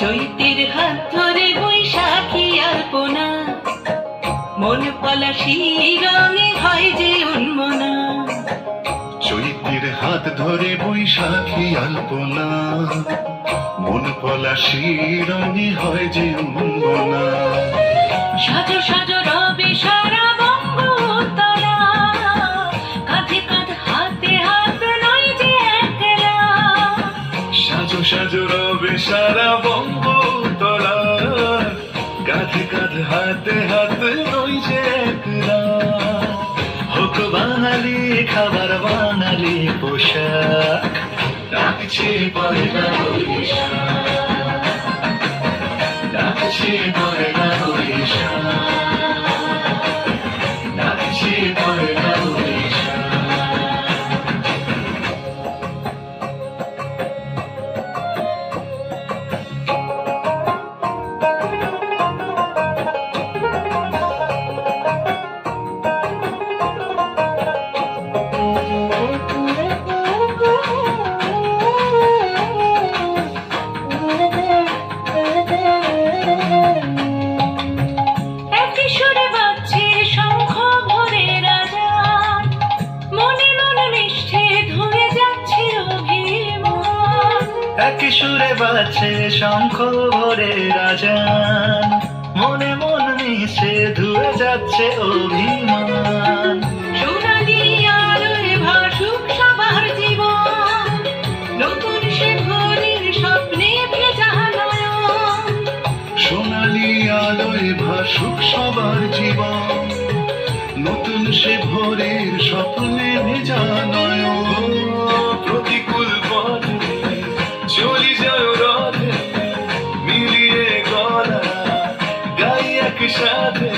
চৈতির হাত ধরে বৈশাখী আলপনা মন পলাশি রঙে হয় যে উন্মনা। চৈতির হাত ধরে বৈশাখী আলপনা মন পলাশি রঙে হয় যে উন্মনা। সাজ সাজ রবে সারা সাজো রবে সারা বাঙালি খাবার বাঙালি পোশাক। ডাকছে পয়লা বৈশাখ। ডাকছে পয়লা একই সুরে বাজছে শঙ্খ ভরে রাজান। মনে মন মিশে ধুয়ে যাচ্ছে অভিমান। সোনালি আলোয় ভাসুক সবার জীবন। নতুন সে ভোরের স্বপ্নে ভেজা নয়ন। একসাথে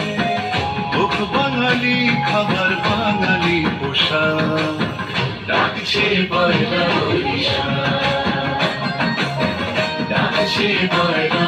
বাঙালি খাবার বাঙালি পোশাক। ডাকছে পয়লা ডাকছে পয়লা